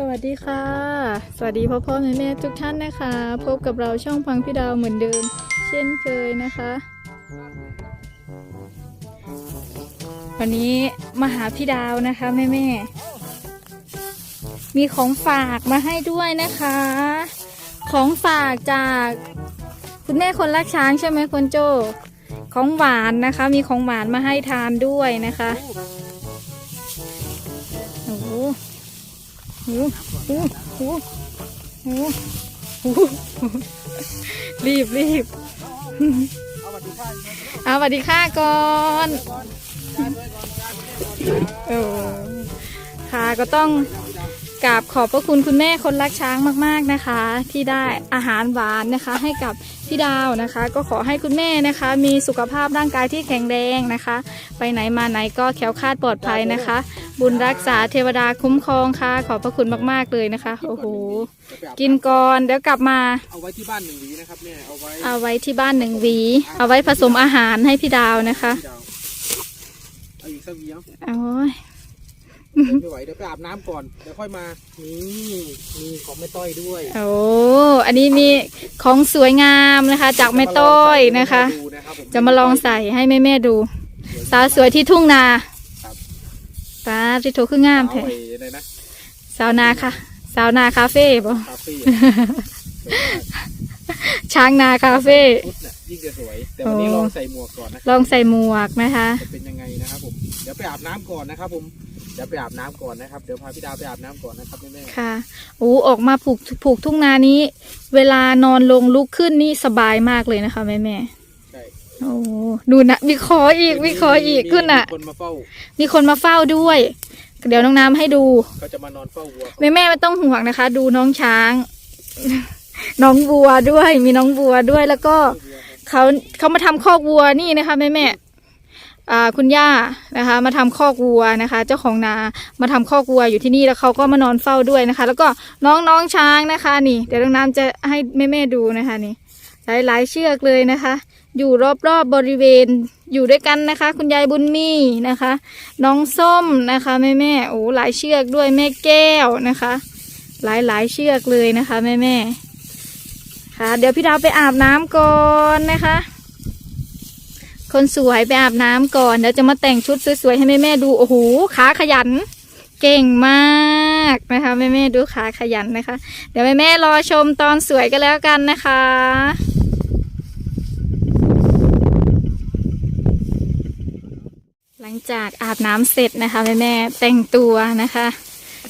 สวัสดีค่ะ สวัสดีพ่อพ่อแม่แม่ทุกท่านนะคะ พบกับเราช่องพังพี่ดาวเหมือนเดิม เช่นเคยนะคะ วันนี้มาหาพี่ดาวนะคะแม่แม่มีของฝากมาให้ด้วยนะคะ ของฝากจากคุณแม่คนรักช้างใช่ไหมคุณโจของหวานนะคะ มีของหวานมาให้ทานด้วยนะคะ โอ้โหโอ้โหโอ้โหรีบรีบเอาสวัสดีค่ะก่อนเออค่ะก็ต้องกราบขอบพระคุณคุณแม่คนรักช้างมาก ๆนะคะ ที่ได้อาหารหวานนะคะ ให้กับ พี่ดาวนะคะ ก็ขอให้คุณแม่นะคะ มีสุขภาพร่างกายที่แข็งแรงนะคะ ไปไหนมาไหนก็แคล้วคลาดปลอดภัยนะคะ บุญรักษาเทวดาคุ้มครองค่ะ ขอบพระคุณมากๆเลยนะคะ โอ้โหกินก่อนเดี๋ยวกลับมา เอาไว้ที่บ้านหนึ่งหวีนะครับเนี่ยเอาไว้เอาไว้ที่บ้านหนึ่งหวี เอาไว้ผสมอาหารให้พี่ดาวนะคะที่ดาวเอาอีกสักหวีเอา โอ้ยเดิน ไม่ไหวเดี๋ยวไปอาบน้ำก่อนเดี๋ยวค่อยมานี่มีของแม่ต้อยด้วยโอ้อันนี้มีของสวยงามนะคะ จากแม่ต้อยนะคะ ดูนะครับผมจะมาลองใส่ให้แม่แม่ๆดูสาวสวยที่ทุ่งนาป้าที่โถคืองามเอาแท้ไว้อะไรนะสาวนาค่ะ สาวนาคาเฟ่บ่คาเฟ่ช้างนาคาเฟ่ ชุดเนี่ยยิ่งจะสวย แต่วันนี้โอ้ ลองใส่หมวกก่อนนะลองใส่หมวกนะคะ จะเป็นยังไงนะครับผมเดี๋ยวไปอาบน้ำก่อนนะครับผม เดี๋ยวไปอาบน้ำก่อนนะครับ เดี๋ยวพาพี่ดาวไปอาบน้ำก่อนนะครับแม่ค่ะโอ้ออกมาผูกผูกทุ่งนานี้ เวลานอนลงลุกขึ้นนี่สบายมากเลยนะคะแม่แม่ๆใช่ๆโอ้ดูนะมีคออีกมีคออีกขึ้นอะ มีคนมาเฝ้า มีคนมาเฝ้าด้วย เดี๋ยวน้องน้ำให้ดูเขาจะมานอนเฝ้าวัวแม่แม่ๆไม่ต้องห่วงนะคะ ดูน้องช้าง น้องวัวด้วย มีน้องวัวด้วยแล้วก็เขาเขามาทำคอกวัวนี่นะคะแม่แม่ๆอ่า คุณย่านะคะ มาทำคอกวัวนะคะ เจ้าของนามาทำคอกวัวอยู่ที่นี่แล้วเขาก็มานอนเฝ้าด้วยนะคะ แล้วก็น้องน้องช้างนะคะ นี่ เดี๋ยวน้องน้ำจะให้แม่แม่ดูนะคะนี่หลายหลายเชือกเลยนะคะ อยู่รอบๆบบริเวณอยู่ด้วยกันนะคะ คุณยายบุญมีนะคะ น้องส้มนะคะแม่แม่โอ้หลายเชือกด้วยแม่แก้วนะคะ หลายหลายเชือกเลยนะคะแม่แม่ค่ะ เดี๋ยวพี่ดาวไปอาบน้ำก่อนนะคะ คนสวยไปอาบน้ำก่อนเดี๋ยวจะมาแต่งชุดสวยๆให้แม่แม่ๆดูโอ้โหขาขยัน เก่งมากนะคะแม่แม่ๆดูขาขยันนะคะ เดี๋ยวแม่แม่ๆรอชมตอนสวยกันแล้วกันนะคะหลังจากอาบน้ำเสร็จนะคะแม่แม่ๆแต่งตัวนะคะ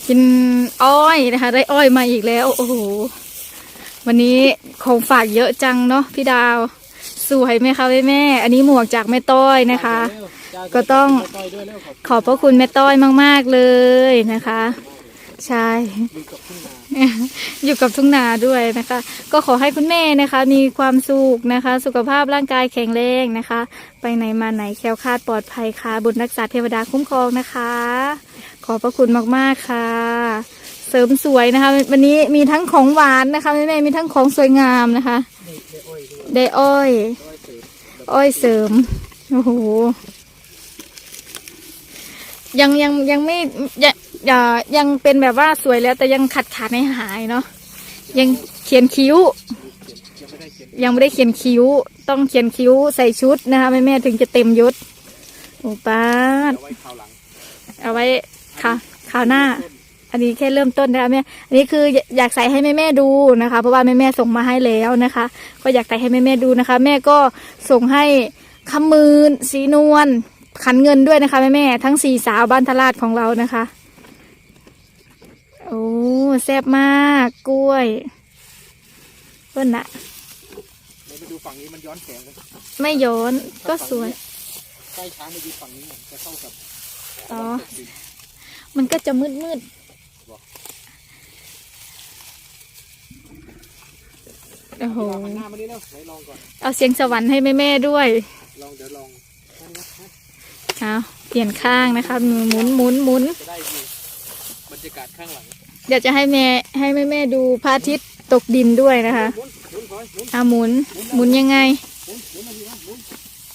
กินอ้อยนะคะ ได้อ้อยมาอีกแล้ว โอ้โหวันนี้ของฝากเยอะจังเนาะพี่ดาว สวยไหมคะแม่แม่ๆอันนี้หมวกจากแม่ต้อยนะคะ ก็ต้องแม่ต้อยด้วยแล้วขอบขอบพระคุณแม่ต้อยมาก ๆเลยนะคะ ใช่ดูกับทุ่งนาอยู่กับทุ่งนาด้วยนะคะ ก็ขอให้คุณแม่นะคะ มีความสุขนะคะ สุขภาพร่างกายแข็งแรงนะคะ ไปไหนมาไหนแคล้วคลาดปลอดภัยค่ะ บุญรักษาเทวดาคุ้มครองนะคะ ขอบพระคุณมากๆค่ะ เสริมสวยนะคะ วันนี้มีทั้งของหวานนะคะแม่แม่ๆมีทั้งของสวยงามนะคะ ได้อ้อย อ้อยเสริม โอ้โห ยังยังยังไม่ยังอย่ายังเป็นแบบว่าสวยแล้ว แต่ยังขัดขาดในหายเนาะ ยังเขียนคิ้ว ยังไม่ได้เขียนคิ้ว ต้องเขียนคิ้วใส่ชุดนะคะแม่แม่ถึงจะเต็มยศโอ้ป้าเอาไว้คราวหลังเอาไว้ค่ะคราวหน้า อันนี้แค่เริ่มต้นนะคะแม่อันนี้คืออยากใส่ให้แม่แม่ๆดูนะคะ เพราะว่าแม่แม่ๆส่งมาให้แล้วนะคะ ก็อยากใส่ให้แม่แม่ๆดูนะคะ แม่ก็ส่งให้คำมืนสีนวลขันเงินด้วยนะคะแม่แม่ๆทั้งสี่สาวบ้านทลาดของเรานะคะโอ้แซ่บมากกล้วยเพิ่นนะเดี๋ยวไปดูฝั่งนี้มันย้อนแสงกันไม่ย้อนก็สวยใกล้ช้างมายืนฝั่งนี้เนี่ยจะเข้ากับอ๋อมันก็จะมืดมืด โอ้โหหน้ามานี่แล้วไหนลองก่อน เอาเสียงสวรรค์ให้แม่ๆด้วย ลองเดี๋ยวลองเอาเปลี่ยนข้างนะคะ หมุนหมุนหมุนจะได้ดูบรรยากาศข้างหลัง เดี๋ยวจะให้แม่ให้แม่แม่ๆดูพระอาทิตย์ตกดินด้วยนะคะหมุนหมุนหมุนเอาหมุนหมุนยังไงหมวหมุน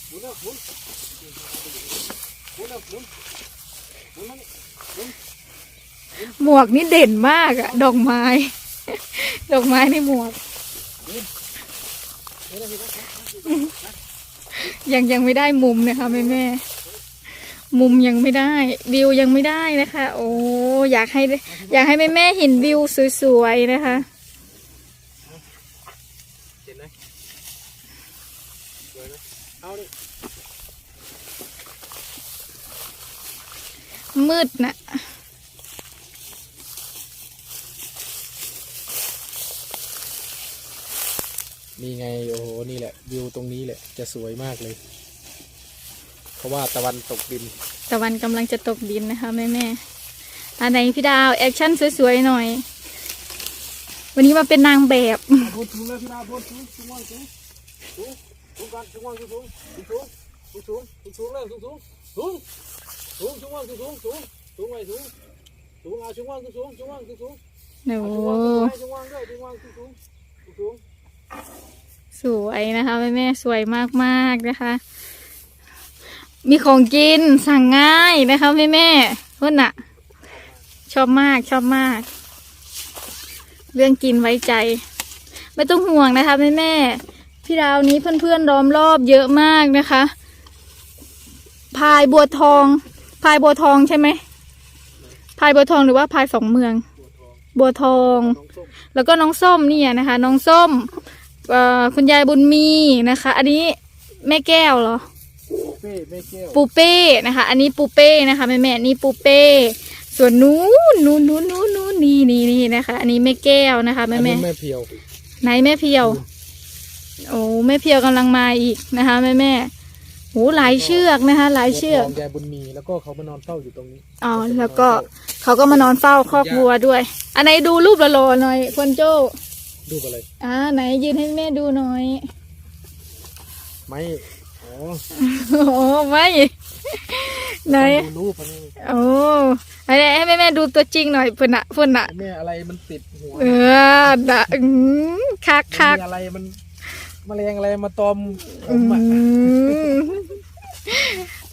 หมุนแล้วหมุนหมุนแล้วนี่หมุนหมวกนี่เด่นมากอะดอกไม้ ดอกไม้ในหมวก ยังยังไม่ได้มุมนะคะแม่แม่มุมยังไม่ได้วิวยังไม่ได้นะคะ โอ้อยากให้ อยากให้แม่แม่เห็นวิวสวยๆนะคะมสวยไหมเอาดิมืดนะ นี่ไงโอ้โหนี่แหละวิวตรงนี้แหละจะสวยมากเลย เพราะว่าตะวันตกดิน ตะวันกำลังจะตกดินนะคะแม่แม่ๆอันไหนพี่ดาวแอคชั่นสวยๆหน่อย วันนี้มาเป็นนางแบบพูดสูงเลยพี่ดาวพูดสูงสูงว่างสูงสูงสูงกันสูงว่างสูงสูงสูงสูงสูงสูงสูงเลยสูงสูงสูงสูงสูงว่างสูงสูงสูงสูงไปสูงสูงเอาสูงว่างสูงสูงสูงว่างสูงสูงโอ้เอา สวยนะคะแม่แม่สวยมากๆนะคะ มีของกินสั่งง่ายนะคะแม่แม่เพื่อนอะชอบมากชอบมาก เรื่องกินไว้ใจ ไม่ต้องห่วงนะคะแม่แม่พี่ดาวนี้เพื่อนๆล้อมรอบเยอะมากนะคะพายบัวทอง พายบัวทองใช่ไหมพายบัวทองหรือว่าพายสองเมือง บัวทองน้องแล้วก็น้องส้มเนี่ยนะคะ น้องส้ม คุณยายบุญมีนะคะ อันนี้แม่แก้วเหรอ เป้แม่แก้วปูเป้นะคะ อันนี้ปูเป้นะคะแม่แม่นี่ปูเป้ ส่วนนู้นนู้นนู้นนู้นนู้นนี่นี่นี่นะคะ อันนี้แม่แก้วนะคะแม่อันแม่นี้แม่เพียว ไหนแม่เพียว โอ้แม่เพียวกำลังมาอีกนะคะแม่แม่โอ้หลายเชือกนะคะ หลายเชือกบัวทงยายบุญมีแล้วก็เขามานอนเฝ้าอยู่ตรงนี้อ๋อแล้วก็เขาก็มานอนเฝ้าคอกวัวด้วย อันไหนดูรูปละโลหน่อยคนโจ้ รูปอะไร อ่าไหนยืนให้แม่ดูหน่อย ไม่อ๋อโอ้ไม่ไหนดูรูปอันนี้โอ้ให้ให้แม่แม่ดูตัวจริงหน่อยเพื่นอะเพื่นอะแม่อะไรมันติดหัวเออดะอืมคักคักมีอะไรมันแมลงอะไรมาตอมผอืมอะม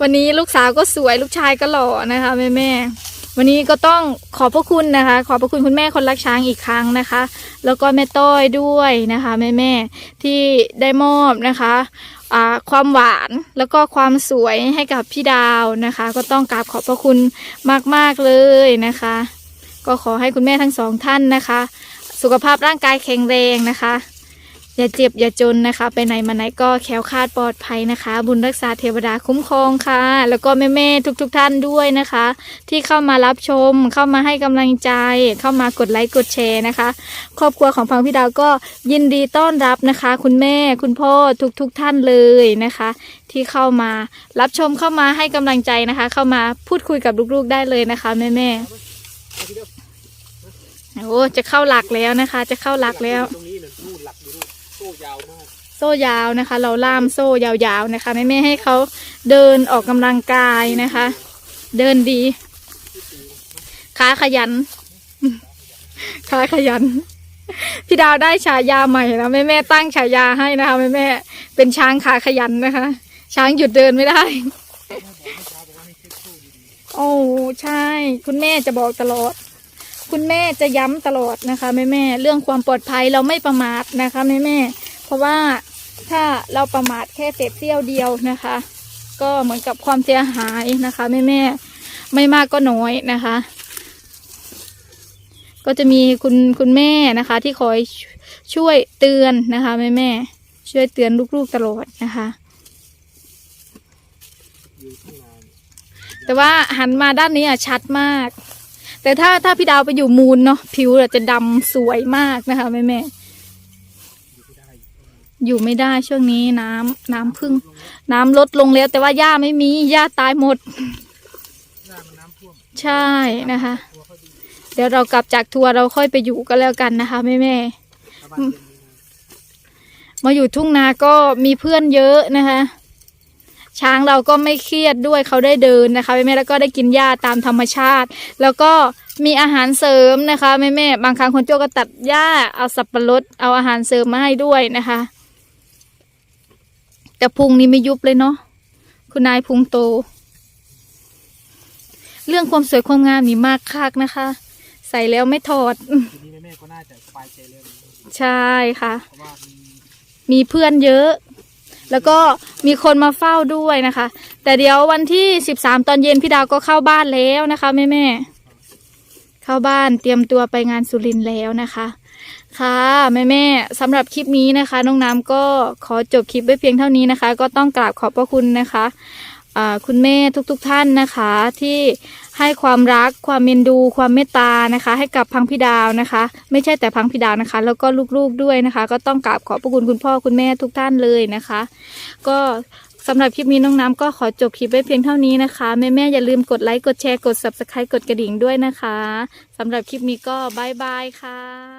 วันนี้ลูกสาวก็สวยลูกชายก็หล่อนะคะแม่แม่ วันนี้ก็ต้องขอบพระคุณนะคะ ขอบพระคุณคุณแม่คนรักช้างอีกครั้งนะคะ แล้วก็แม่ต้อยด้วยนะคะแม่แม่ที่ได้มอบนะคะความหวานแล้วก็ความสวยให้กับพี่ดาวนะคะ ก็ต้องกราบขอบพระคุณมาก ๆ เลยนะคะ ก็ขอให้คุณแม่ทั้งสองท่านนะคะ สุขภาพร่างกายแข็งแรงนะคะ อย่าเจ็บอย่าจนนะคะ ไปไหนมาไหนก็แคล้วคลาดปลอดภัยนะคะ บุญรักษาเทวดาคุ้มครองค่ะ แล้วก็แม่ๆทุกๆทท่านด้วยนะคะ ที่เข้ามารับชม เข้ามาให้กำลังใจ เข้ามากดไลค์กดแชร์นะคะ ครอบครัวของพังพี่ดาวก็ยินดีต้อนรับนะคะ คุณแม่คุณพ่อทุกๆทท่านเลยนะคะ ที่เข้ามารับชมเข้ามาให้กำลังใจนะคะ เข้ามาพูดคุยกับลูกๆได้เลยนะคะแม่ๆโอ้จะเข้าหลักแล้วนะคะ จะเข้าหลักแล้ว ยาวมากโซ่ยาวนะคะ เราล่ามโซ่ยาวๆนะคะไม่ไม่ให้เขาเดินออกกำลังกายนะคะ เดินดีขาขยันขาขยัน พี่ดาวได้ฉายาใหม่แล้วแม่แม่ตั้งฉายาให้นะคะแม่แม่เป็นช้างขาขยันนะคะ ช้างหยุดเดินไม่ได้ โอ้ใช่ คุณแม่จะบอกตลอด คุณแม่จะย้ำตลอดนะคะแม่แม่เรื่องความปลอดภัยเราไม่ประมาทนะคะแม่แม่ เพราะว่าถ้าเราประมาทแค่เศษเสี้ยวเดียวนะคะ ก็เหมือนกับความเสียหายนะคะแม่แม่ไม่มากก็น้อยนะคะ ก็จะมีคุณคุณแม่นะคะ ที่คอยช่วยเตือนนะคะแม่แม่ช่วยเตือนลูกๆตลอดนะคะ แต่ว่าหันมาด้านนี้อะชัดมาก แต่ถ้าถ้าพี่ดาวไปอยู่มูลเนาะผิวจะดำสวยมากนะคะแม่แม่ อยู่ไม่ได้อยู่ไม่ได้ช่วงนี้น้ำน้ำพึ่ง น้ำลดลงแล้วแต่ว่าหญ้าไม่มีหญ้าตายหมดหน้ามันน้ำท่วมใช่นะคะตัวเขาดีเดี๋ยวเรากลับจากทัวร์เราค่อยไปอยู่กันแล้วกันนะคะแม่แม่ชาวบ้านเย็นดีนะมาอยู่ทุ่งนาก็มีเพื่อนเยอะนะคะ ช้างเราก็ไม่เครียดด้วยเขาได้เดินนะคะแม่แม่แล้วก็ได้กินหญ้าตามธรรมชาติ แล้วก็มีอาหารเสริมนะคะแม่แม่บางครั้งคนโจ้ก็ตัดหญ้าเอาสับปะรดเอาอาหารเสริมมาให้ด้วยนะคะ แต่พุงนี้ไม่ยุบเลยเนาะคุณนายพุงโต เรื่องความสวยความงามนี่มากคักนะคะ ใส่แล้วไม่ถอด ทีนี้แม่ๆก็น่าจะสบายใจเลยใช่ค่ะ เพราะว่ามีมีเพื่อนเยอะ แล้วก็มีคนมาเฝ้าด้วยนะคะ แต่เดี๋ยววันที่ 13 ตอนเย็นพี่ดาวก็เข้าบ้านแล้วนะคะแม่แม่ๆเข้าบ้านเตรียมตัวไปงานสุรินทร์แล้วนะคะ ค่ะแม่แม่สำหรับคลิปนี้นะคะ น้องน้ำก็ขอจบคลิปไว้เพียงเท่านี้นะคะ ก็ต้องกราบขอบพระคุณนะคะคุณแม่ทุกๆทท่านนะคะที่ให้ความรักความเมนดู ความเมตตานะคะ ให้กับพังพี่ดาวนะคะ ไม่ใช่แต่พังพี่ดาวนะคะ แล้วก็ลูกๆด้วยนะคะ ก็ต้องกราบขอบพระคุณคุณพ่อคุณแม่ทุกท่านเลยนะคะ ก็สำหรับคลิปนี้น้องน้ำก็ขอจบคลิปไว้เพียงเท่านี้นะคะแม่แม่อย่าลืมกดไลค์กดแชร์กด subscribe กดกระดิ่งด้วยนะคะสำหรับคลิปนี้ก็บายบายค่ะ